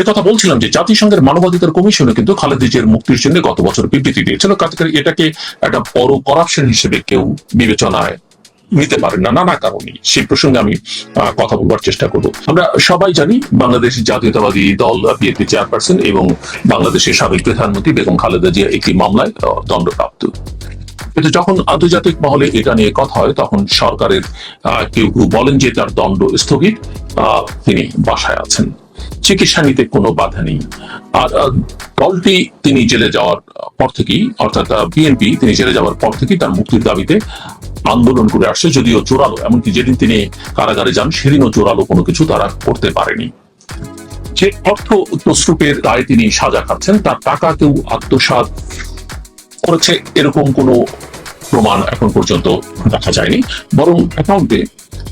এ কথা বলছিলাম যে জাতিসংঘের মানবাধিকার কমিশনে কিন্তু খালেদা জিয়ার মুক্তির জন্য গত বছর বিবৃতি দিয়েছিল। কাজে এটাকে একটা বড় করাপশন হিসেবে কেউ বিবেচনায় নিতে পারেন না, নানা কারণে। সেই প্রসঙ্গে আমি কথা বলবার চেষ্টা করব। আমরা সবাই জানি বাংলাদেশ জাতীয়তাবাদী দল, বিএনপি চেয়ারপারসন এবং বাংলাদেশের সাবেক প্রধানমন্ত্রী বেগম খালেদা জিয়া একটি মামলায় দণ্ডপ্রাপ্ত। কিন্তু যখন আন্তর্জাতিক মহলে এটা নিয়ে কথা হয়, তখন সরকারের কেউ কেউ বলেন যে তার দণ্ড স্থগিত তিনি বাসায় আছেন। চিকিৎসা নিতে কোনো বাধা নেই। আর দলটি তিনি জেলে যাওয়ার পর থেকেই, অর্থাৎ বিএনপি তিনি জেলে যাওয়ার পর থেকেই তার মুক্তির দাবিতে আন্দোলন করে আসছে, যদিও জোরালো। এমনকি যেদিন তিনি কারাগারে যান, সেদিনও জোরালো কোনো কিছু তারা করতে পারেনি। যে অর্থ তসরুপের দায়ে তিনি সাজা খাচ্ছেন, তার টাকা কেউ আত্মসাৎ করেছে, এরকম কোনো প্রমাণ এখন পর্যন্ত দেখা যায়নি। বরং অ্যাকাউন্টে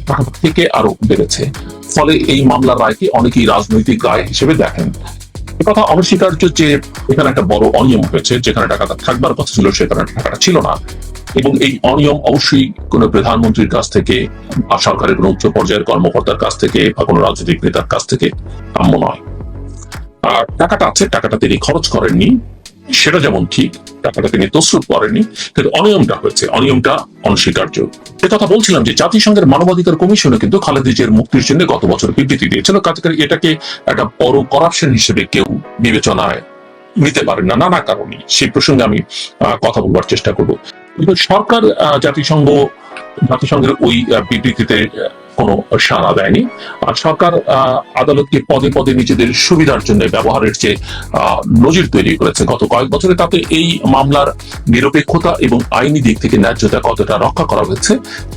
টাকা থেকে আরও বেড়েছে। ফলে এই মামলার রায়কে অনেকেই রাজনৈতিক রায় হিসেবে দেখেন। কথা অনস্বীকার্য যে এখানে একটা বড় অনিয়ম হয়েছে, যেখানে টাকাটা থাকবার কথা ছিল, সেখানে টাকাটা ছিল না। এবং এই অনিয়ম অবশ্যই কোনো প্রধানমন্ত্রীর কাছ থেকে বা সরকারের কোনো উচ্চ পর্যায়ের কর্মকর্তার কাছ থেকে বা কোনো রাজনৈতিক নেতার কাছ থেকে কাম্য নয়। আর টাকাটা আছে, টাকাটা তিনি খরচ করেননি, সেটা যেমন ঠিক টাকাটা তিনি তসরুপ করেননি কিন্তু অনিয়মটা হয়েছে। অনিয়মটা অনস্বীকার্য। এ কথা বলছিলাম যে জাতিসংঘের মানবাধিকার কমিশনে কিন্তু খালেদা জিয়ার মুক্তির জন্য গত বছর বিবৃতি দিয়েছিল। কাজে এটাকে একটা বড় করাপশন হিসেবে কেউ বিবেচনায় নিতে পারেন না, নানা কারণে। সেই প্রসঙ্গে আমি কথা বলবার চেষ্টা করব। কিন্তু সরকার জাতিসংঘ, জাতিসংঘের ওই বিবৃতিতে কোনো সাড়া দেয়নি। আর সরকার আদালতকে পদে পদে নিজেদের সুবিধার জন্য ব্যবহারের যে নজির তৈরি করেছে গত কয়েক বছরে, তাতে এই মামলার নিরপেক্ষতা এবং আইনি দিক থেকে ন্যায্যতা কতটা রক্ষা করা হয়েছে,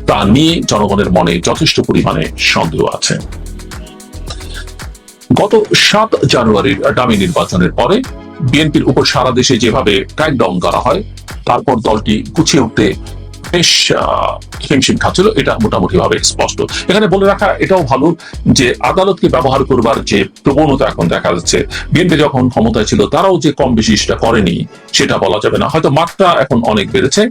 তা নিয়ে জনগণের মনে যথেষ্ট পরিমাণে সন্দেহ আছে। গত সাত জানুয়ারির ডামি নির্বাচনের পরে বিএনপির উপর সারা দেশে যেভাবে ক্র্যাকডাউন করা হয়, তারপর দলটি গুছিয়ে উঠতে বেশ হিমশিম খাচ্ছিল। এটা মোটামুটি ভাবে স্পষ্ট। এখানে বলে রাখা, এটাও ভালো যে আদালতকে ব্যবহার করবার যে প্রবণতা এখন দেখা যাচ্ছে, বিএনপি যখন ক্ষমতায় ছিল, তারাও যে কম বেশি সেটা করেনি, সেটা বলা যাবে না। হয়তো মাত্রা এখন অনেক বেড়েছে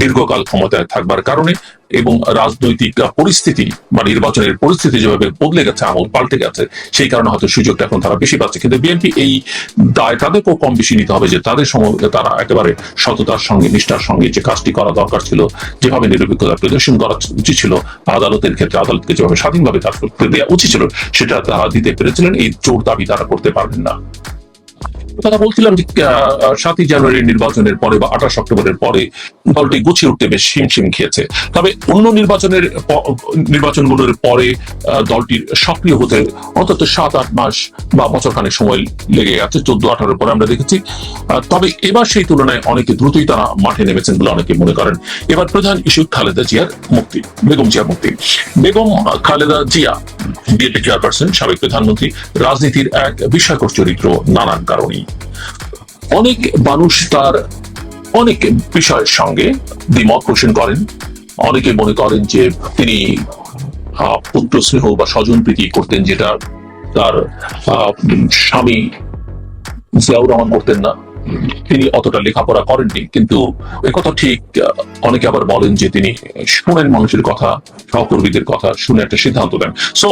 দীর্ঘকাল ক্ষমতায় থাকবার কারণে এবং রাজনৈতিক পরিস্থিতি বা নির্বাচনের পরিস্থিতি যেভাবে বদলে গেছে, আমল পাল্টে গেছে, সেই কারণে হয়তো সুযোগটা এখন তারা বেশি পাচ্ছে। কিন্তু বিএনপি এই দায় তাদেরকেও কম বেশি নিতে হবে যে তাদের সময় তারা একেবারে সততার সঙ্গে, নিষ্ঠার সঙ্গে যে কাজটি করা দরকার ছিল, যেভাবে নিরপেক্ষতা প্রদর্শন করা উচিত ছিল, আদালতের ক্ষেত্রে আদালতকে যেভাবে স্বাধীনভাবে কাজ করতে দেওয়া উচিত ছিল, সেটা তারা দিতে পেরেছিলেন, এই জোর দাবি তারা করতে পারবেন না। কথা বলছিলাম যে সাতই জানুয়ারির নির্বাচনের পরে বা আঠাশ অক্টোবরের পরে দলটি গুছিয়ে উঠতে বেশ হিমশিম খেয়েছে। তবে অন্য নির্বাচনের নির্বাচনগুলোর পরে দলটির সক্রিয় হতে অন্তত সাত, আট মাস বা বছরখানেক সময় লেগে গেছে, চোদ্দ, আঠারোর পরে আমরা দেখেছি। তবে এবার সেই তুলনায় অনেকে দ্রুতই তারা মাঠে নেমেছেন বলে অনেকে মনে করেন। এবার প্রধান ইস্যু খালেদা জিয়ার মুক্তি, বেগম জিয়ার মুক্তি। বেগম খালেদা জিয়া, বিএনপি চেয়ারপারসন, সাবেক প্রধানমন্ত্রী, রাজনীতির এক বিস্ময়কর চরিত্র নানান কারণেই। অনেক মানুষ তার অনেক বিষয়ের সঙ্গে দ্বিমত পোষণ করেন। অনেকে মনে করেন যে তিনি পুত্র স্নেহ বা স্বজন প্রীতি করতেন যেটা তার স্বামী জিয়াউর রহমান করতেন না। তিনি অতটা লেখাপড়া করেননি, কিন্তু একথা ঠিক অনেকে আবার বলেন যে তিনি শুনেন মানুষের কথা, সহকর্মীদের কথা শুনে একটা সিদ্ধান্ত দেন। সো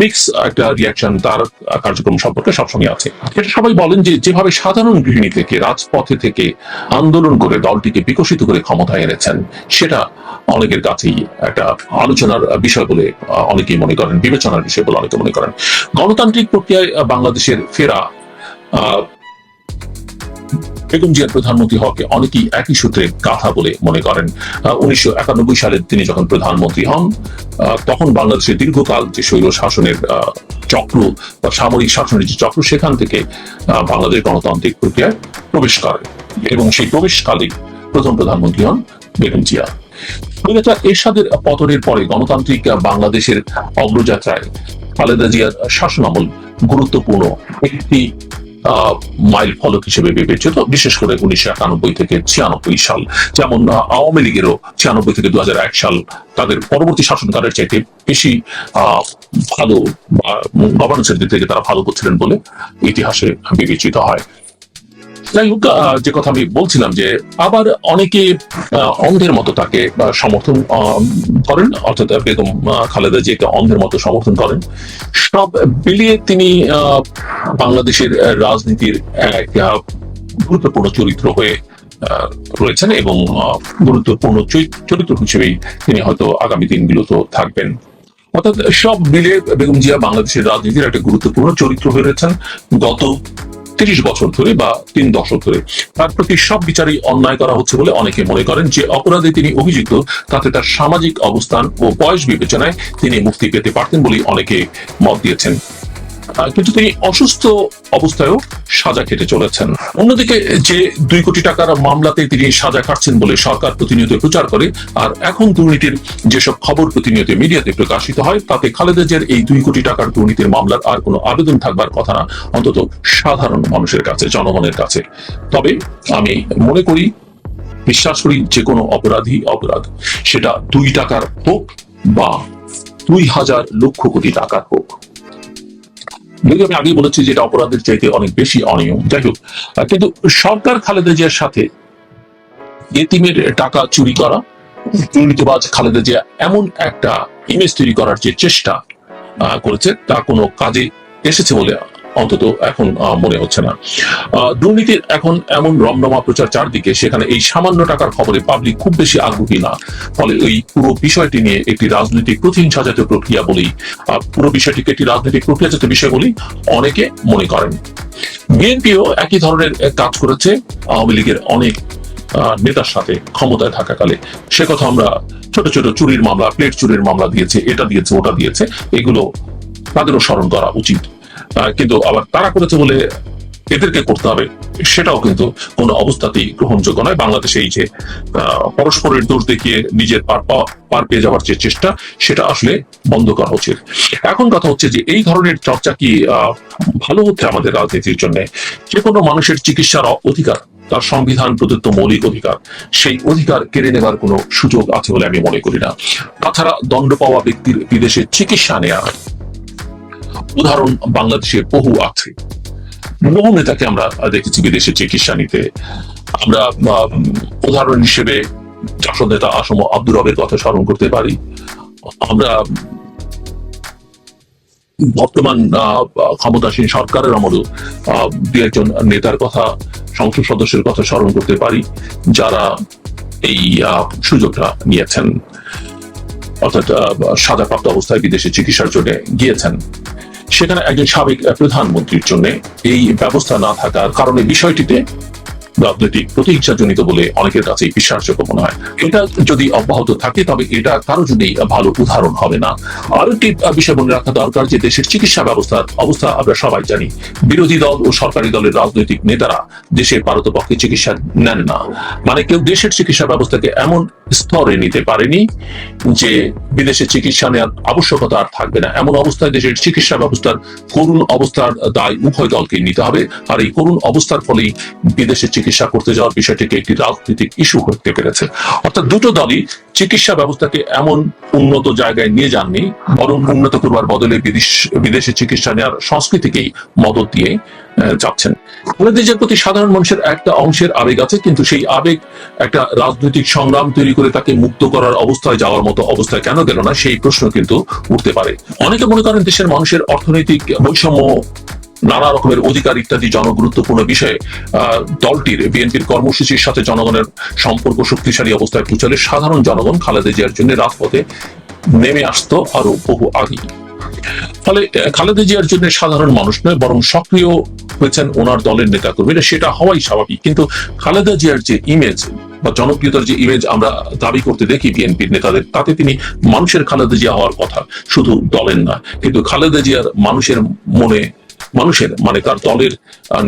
মিক্স একটা রিয়াকশন তার কার্যক্রম সম্পর্কে সবসময় আছে। এটা সবাই বলেন যে যেভাবে সাধারণ গৃহিণী থেকে, রাজপথে থেকে আন্দোলন করে দলটিকে বিকশিত করে ক্ষমতায় এনেছেন, সেটা অনেকের কাছেই একটা আলোচনার বিষয় বলে অনেকেই মনে করেন, বিবেচনার বিষয় বলে অনেকে মনে করেন। গণতান্ত্রিক প্রক্রিয়ায় বাংলাদেশের ফেরা বেগম জিয়ার প্রধানমন্ত্রী হওয়াকে অনেকেই একই সূত্রে গাথা বলে মনে করেন। উনিশশো একানব্বই সালে তিনি যখন প্রধানমন্ত্রী হন তখন বাংলাদেশের দীর্ঘকাল যে স্বৈর শাসনের চক্র বা সামরিক শাসনের যে চক্র, সেখান থেকে বাংলাদেশ গণতান্ত্রিক প্রক্রিয়ায় প্রবেশ করে এবং সেই প্রবেশকালে প্রথম প্রধানমন্ত্রী হন বেগম জিয়া। স্বৈরাচার এরশাদের পতনের পরে গণতান্ত্রিক বাংলাদেশের অগ্রযাত্রায় খালেদা জিয়ার শাসনামল গুরুত্বপূর্ণ একটি মাইল ফলক হিসেবে বিবেচিত, বিশেষ করে উনিশশো একানব্বই থেকে ছিয়ানব্বই সাল। যেমন আওয়ামী লীগেরও ছিয়ানব্বই থেকে দু হাজার এক সাল তাদের পরবর্তী শাসনকালের চাইতে বেশি ভালো গভর্নেন্সের দিক থেকে তারা ভালো করছিলেন বলে ইতিহাসে বিবেচিত হয়। যাই হোক যে কথা আমি বলছিলাম যে আবার অনেকে অন্ধের মতো তাকে সমর্থন করেন, অর্থাৎ বেগম খালেদা জিয়াকে অন্ধের মতো সমর্থন করেন। সব মিলিয়ে তিনি বাংলাদেশের রাজনীতির এক গুরুত্বপূর্ণ চরিত্র হয়ে রয়েছেন এবং গুরুত্বপূর্ণ চরিত্র হিসেবেই তিনি হয়তো আগামী দিনগুলোতে থাকবেন। অর্থাৎ সব মিলে বেগম জিয়া বাংলাদেশের রাজনীতির একটা গুরুত্বপূর্ণ চরিত্র হয়ে রয়েছেন। গত তিরিশ বছর ধরে বা তিন দশক ধরে তার প্রতি সব বিচারই অন্যায় করা হচ্ছে বলে অনেকে মনে করেন যে অপরাধে তিনি অভিযুক্ত, তাতে তার সামাজিক অবস্থান ও বয়স বিবেচনায় তিনি মুক্তি পেতে পারতেন বলে অনেকে মত দিয়েছেন। কিন্তু তিনি অসুস্থ অবস্থায়ও সাজা কেটে চলেছেন। অন্যদিকে যে দুই কোটি টাকার মামলাতে তিনি সাজা কাটছেন বলে সরকার প্রতিনিয়ত প্রচার করে, আর এখন দুর্নীতির যেসব খবর প্রতিনিয়ত মিডিয়াতে প্রকাশিত হয়, তাতে খালেদা জিয়ার এই দুই কোটি টাকার দুর্নীতির মামলার আর কোনো আবেদন থাকবার কথা না, অন্তত সাধারণ মানুষের কাছে, জনগণের কাছে। তবে আমি মনে করি, বিশ্বাস করি যে কোনো অপরাধী অপরাধ। সেটা দুই টাকার হোক বা দুই হাজার লক্ষ কোটি টাকার হোক। যদি আমি আগেই বলেছি যে এটা অপরাধের চাইতে অনেক বেশি অনিয়ম যাই হোক কিন্তু সরকার খালেদা জিয়ার সাথে এতিমের টাকা চুরি করা, দুর্নীতিবাজ খালেদা জিয়া এমন একটা ইমেজ তৈরি করার যে চেষ্টা করেছে, তা কোনো কাজে এসেছে বলে অন্তত এখন মনে হচ্ছে না। দুর্নীতির এখন এমন রমরমা প্রচার চারদিকে সেখানে এই সামান্য টাকার খবরে পাবলিক খুব বেশি আগ্রহী না। ফলে ওই পুরো বিষয়টি নিয়ে একটি রাজনৈতিক প্রতিহিংসা জাতীয় প্রক্রিয়া আহ, পুরো বিষয়টিকে একটি রাজনৈতিক প্রক্রিয়া জাতীয় বিষয় বলেই অনেকে মনে করেন। বিএনপিও একই ধরনের কাজ করেছে। আওয়ামী লীগের অনেক নেতার সাথে ক্ষমতায় থাকাকালে। সে কথা আমরা ছোট ছোট চুরির মামলা প্লেট চুরির মামলা দিয়েছে এটা দিয়েছে ওটা দিয়েছে এগুলো তাদেরও স্মরণ করা উচিত। কিন্তু আবার তারা করেছে বলে এদেরকে করতে হবে, সেটাও কিন্তু কোনো অবস্থাতেই গ্রহণযোগ্য নয়। বাংলাদেশে এই যে পরস্পরের দোষ দেখিয়ে নিজের পার পার পেয়ে যাওয়ার যে চেষ্টা, সেটা আসলে বন্ধ করা উচিত। এখন কথা হচ্ছে যে এই ধরনের চর্চা কি ভালো হচ্ছে আমাদের রাজনীতির জন্য? যে কোনো মানুষের চিকিৎসার অধিকার, তার সংবিধান প্রদত্ত মৌলিক অধিকার, সেই অধিকার কেড়ে নেবার কোনো সুযোগ আছে বলে আমি মনে করি না। তাছাড়া দণ্ড পাওয়া ব্যক্তির বিদেশে চিকিৎসা নেওয়া উদাহরণ বাংলাদেশে বহু আছে বহু নেতাকে আমরা দেখেছি বিদেশে চিকিৎসা নিতে। আমরা উদাহরণ হিসেবে জাসদ নেতা আসম আব্দুর রবের কথা স্মরণ করতে পারি। আমরা বর্তমান ক্ষমতাসীন সরকারের আমলেও দু একজন নেতার কথা, সংসদ সদস্যের কথা স্মরণ করতে পারি, যারা এই সুযোগটা নিয়েছেন। অর্থাৎ সাজাপ্রাপ্ত অবস্থায় বিদেশে চিকিৎসার জন্য গিয়েছেন। সেখানে একজন সাবেক প্রধানমন্ত্রীর জন্য এই ব্যবস্থা না থাকার কারণে বিষয়টিতে রাজনৈতিক প্রতিহিংসাজনিত বলে অনেকের কাছে বিশ্বাসযোগ্য মনে হয়। এটা যদি অব্যাহত থাকে, তবে এটা কারও জন্যই ভালো উদাহরণ হবে না। আরও একটি বিষয় মনে রাখা দরকার যে দেশের চিকিৎসা ব্যবস্থার অবস্থা আমরা সবাই জানি। বিরোধী দল ও সরকারি দলের রাজনৈতিক নেতারা দেশের পারতপক্ষে চিকিৎসা নেন না। মানে কেউ দেশের চিকিৎসা ব্যবস্থাকে এমন স্তরে নিতে পারেনি যে বিদেশে চিকিৎসা নেওয়ার আবশ্যকতা আর থাকবে না। এমন অবস্থায় দেশের চিকিৎসা ব্যবস্থার করুণ অবস্থার দায় উভয় দলকে নিতে হবে। আর এই করুণ অবস্থার ফলেই বিদেশে চিকিৎসা করতে যাওয়ার বিষয়টিকে একটি রাজনৈতিক ইস্যু করতে পেরেছে। অর্থাৎ দুটো দলই চিকিৎসা ব্যবস্থাকে এমন উন্নত জায়গায় নিয়ে যাননি, বরং উন্নত করবার বদলে বিদেশ, বিদেশে চিকিৎসা নেওয়ার সংস্কৃতিকেই মদত দিয়ে যাচ্ছেন। দেশের প্রতি সাধারণ মানুষের একটা অংশের আবেগ আছে, কিন্তু সেই আবেগ একটা রাজনৈতিক সংগ্রাম তৈরি করে তাকে মুক্ত করার অবস্থায় যাওয়ার মতো অবস্থায় কেন গেল না, সেই প্রশ্ন কিন্তু উঠতে পারে। অনেকে মনে করেন দেশের মানুষের অর্থনৈতিক বৈষম্য নানা রকমের অধিকার ইত্যাদি জনগুরুত্বপূর্ণ বিষয়ে দলটির, বিএনপির কর্মসূচির সাথে জনগণের সম্পর্ক শক্তিশালী অবস্থায় পৌঁছালে সাধারণ জনগণ খালেদা জিয়ার জন্য রাজপথে নেমে আসতো আরও বহু আগেই। ফলে খালেদা জিয়ার জন্য সাধারণ মানুষ নয়, বরং সক্রিয় হয়েছেন ওনার দলের নেতা কর্মীরা সেটা হওয়াই স্বাভাবিক। কিন্তু খালেদা জিয়ার যে ইমেজ বা জনপ্রিয়তার যে ইমেজ আমরা দাবি করতে দেখি বিএনপির নেতাদের, তাতে তিনি মানুষের খালেদা জিয়া হওয়ার কথা শুধু দলের না কিন্তু খালেদা জিয়ার মানুষের মনে মানুষের মানে তার দলের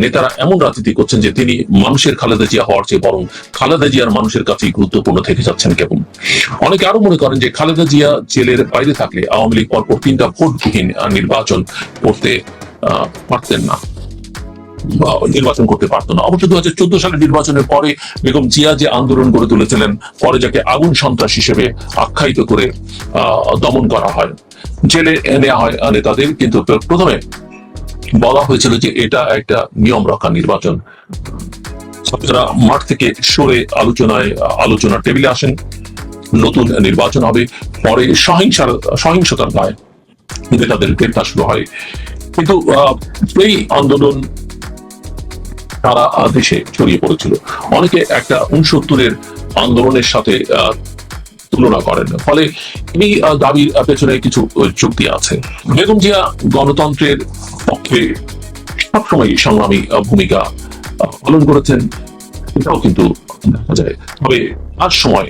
নেতারা এমন রাজনীতি করছেন যে তিনি মানুষের খালেদা জিয়া হওয়ার চেয়ে বরং খালেদা জিয়ার মানুষের কাছেই গুরুত্বপূর্ণ থেকে যাচ্ছেন কেবল। অনেকে আরও মনে করেন যে খালেদা জিয়া জেলের বাইরে থাকলে আওয়ামী লীগ পরপর তিনটা ভোটবিহীন নির্বাচন করতে পারতেন না নির্বাচন করতে পারতো না। অবশ্য দু হাজার চোদ্দ সালের নির্বাচনের পরে বেগম জিয়া যে আন্দোলন গড়ে তুলেছিলেন, পরে যাকে আগুন সন্ত্রাস হিসেবে আখ্যায়িত করে দমন করা হয়। জেলে নেওয়া হয় নেতাদের, কিন্তু প্রথমে বলা হয়েছিল যে এটা একটা নিয়ম রক্ষা নির্বাচন। আপনারা মাঠ থেকে সরে আলোচনায়, আলোচনার টেবিলে আসেন। নতুন নির্বাচন হবে, পরে সহিংসার, সহিংসতার দায় নেতাদের গ্রেপ্তার শুরু হয়। কিন্তু এই আন্দোলন সারা দেশে ছড়িয়ে পড়েছিল। অনেকে একটা উনসত্তরের আন্দোলনের সাথে তুলনা করেন। ফলে এই দাবির পেছনে কিছু যুক্তি আছে। বেগম জিয়া গণতন্ত্রের পক্ষে সবসময় সংগ্রামী ভূমিকা পালন করেছেন। এটাও কিন্তু দেখা যায়। তবে তার সময়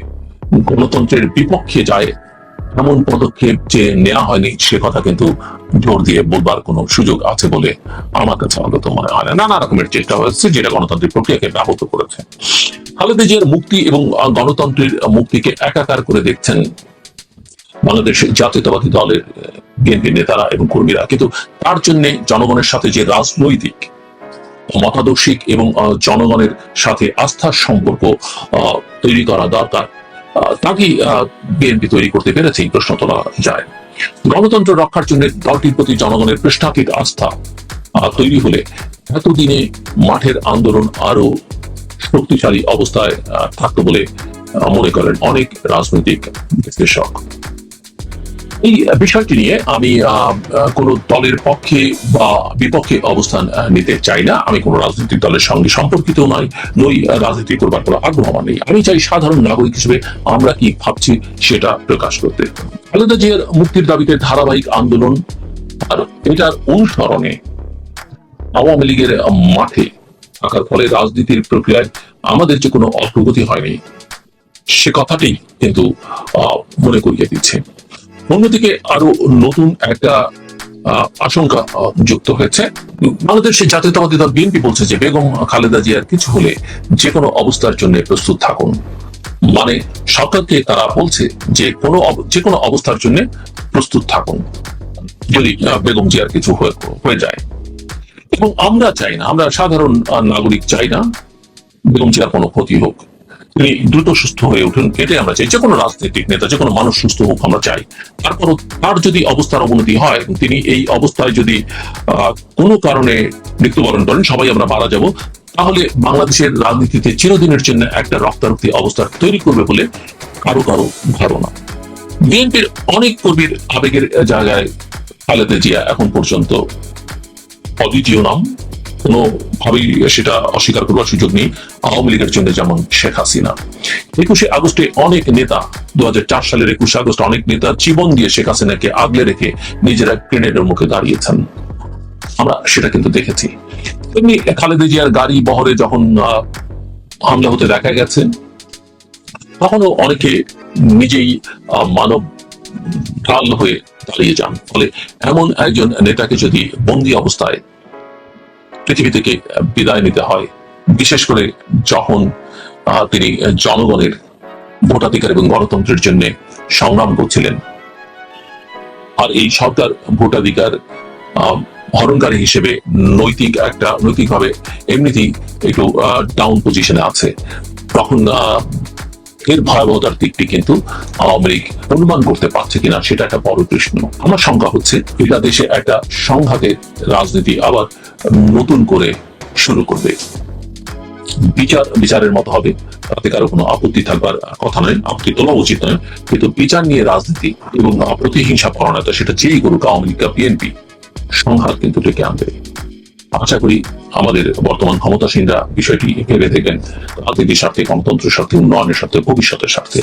গণতন্ত্রের বিপক্ষে যায়, এমন পদক্ষেপ যে নেওয়া হয়নি, সে কথা কিন্তু জোর দিয়ে বলবার কোনো সুযোগ আছে বলে আমার কাছে অন্তত মনে হয় না। নানা রকমের চেষ্টা হয়েছে, যেটা গণতান্ত্রিক প্রক্রিয়াকে ব্যাহত করেছে। খালেদা জিয়ার মুক্তি এবং গণতন্ত্রের মুক্তিকে একাকার করে দেখছেন বাংলাদেশ জাতীয়তাবাদী দলের বিএনপি নেতারা এবং কর্মীরা। কিন্তু তার জন্য জনগণের সাথে যে রাজনৈতিক, মতাদর্শিক এবং জনগণের সাথে আস্থার সম্পর্ক তৈরি করা দরকার তা কি বিএনপি তৈরি করতে পেরেছে এই প্রশ্ন তোলা যায়। গণতন্ত্র রক্ষার জন্য দলটির প্রতি জনগণের পৃষ্ঠাতিক আস্থা তৈরি হলে এতদিনে মাঠের আন্দোলন আরও শক্তিশালী অবস্থায় থাকতো বলে মনে করেন অনেক রাজনৈতিক বিশ্লেষক। এই বিষয়টি নিয়ে আমি কোনো দলের পক্ষে বা বিপক্ষে অবস্থান নিতে চাই না। আমি কোনো রাজনৈতিক দলের সঙ্গে সম্পর্কিত নয় নই রাজনীতি করবার কোনো আগ্রহ আমার নেই। আমি চাই সাধারণ নাগরিক হিসেবে আমরা কি ভাবছি সেটা প্রকাশ করতে। খালেদা জিয়ার মুক্তির দাবিতে ধারাবাহিক আন্দোলন আর এটার অনুসরণে আওয়ামী লীগের মাঠে থাকার ফলে রাজনীতির প্রক্রিয়ায় আমাদের যে কোনো অগ্রগতি হয়নি, সে কথাটি কিন্তু মনে করিয়ে দিচ্ছে। অন্যদিকে আরও নতুন একটা আশঙ্কা যুক্ত হয়েছে। বাংলাদেশের জাতীয়তাবাদী দল বিএনপি বলছে যে বেগম খালেদা জিয়ার কিছু হলে যে কোনো অবস্থার জন্য প্রস্তুত থাকুন। মানে সরকারকে তারা বলছে যে কোনো যে কোনো অবস্থার জন্য প্রস্তুত থাকুন, যদি বেগম জিয়ার কিছু হয়ে যায়। এবং আমরা চাই না, আমরা সাধারণ নাগরিক চাই না, বেগম জিয়ার কোনো ক্ষতি হোক। তিনি দ্রুত সুস্থ হয়ে উঠুন। এটাই আমরা চাই। যে কোনো রাজনৈতিক নেতা যে কোনো মানুষ সুস্থ হোক, আমরা চাই। তারপরও তার যদি অবস্থার অবনতি হয় তিনি এই অবস্থায় যদি কোনো কারণে মৃত্যুবরণ করেন সবাই আমরা মারা যাব তাহলে বাংলাদেশের রাজনীতিতে চিরদিনের জন্য একটা রক্তারক্তি অবস্থা তৈরি করবে বলে কারও কারও ধারণা। বিএনপির অনেক কর্মীর আবেগের জায়গায় খালেদা জিয়া এখন পর্যন্ত অদ্বিতীয় নাম। কোনোভাবেই সেটা অস্বীকার করবার সুযোগ নেই। আওয়ামী লীগের জন্য যেমন শেখ হাসিনা। একুশে আগস্টে অনেক নেতা দু সালের একুশে আগস্ট অনেক নেতা জীবন দিয়ে শেখ হাসিনাকে আগলে রেখে নিজেরা গ্রেনেডের মুখে দাঁড়িয়েছেন। আমরা সেটা কিন্তু দেখেছি। তেমনি খালেদা জিয়ার গাড়ি বহরে যখন হামলা হতে দেখা গেছে, তখনও অনেকে নিজেই মানব ঢাল হয়ে দাঁড়িয়ে যান। ফলে এমন একজন নেতাকে যদি বন্দি অবস্থায় পৃথিবী থেকে বিদায় নিতে হয়। বিশেষ করে যখন তিনি জনগণের ভোটাধিকার এবং গণতন্ত্রের জন্য সংগ্রাম করছিলেন। আর এই সরকার ভোটাধিকার হরণকারী হিসেবে নৈতিক একটা, নৈতিকভাবে এমনিতেই একটু ডাউন পজিশনে আছে। তখন এর ভয়াবহতার দিকটি কিন্তু আওয়ামী লীগ অনুমান করতে পারছে কিনা সেটা একটা বড় প্রশ্ন। আমার শঙ্কা হচ্ছে, এটা দেশে একটা সংঘাতের রাজনীতি আবার নতুন করে শুরু করবে। বিচার, বিচারের মতো হবে, তাতে কারও কোনো আপত্তি থাকবার কথা নয়, আপত্তি তোলা উচিত নয়, কিন্তু বিচার নিয়ে রাজনীতি এবং প্রতিহিংসা পরণতা সেটা যেই করুক, আওয়ামী লীগ বিএনপি সংঘাত কিন্তু ডেকে আনবে। আশা করি আমাদের বর্তমান ক্ষমতাসীনরা বিষয়টি ভেবে দেখবেন রাজনীতির স্বার্থে গণতন্ত্রের স্বার্থে উন্নয়নের স্বার্থে ভবিষ্যতের স্বার্থে।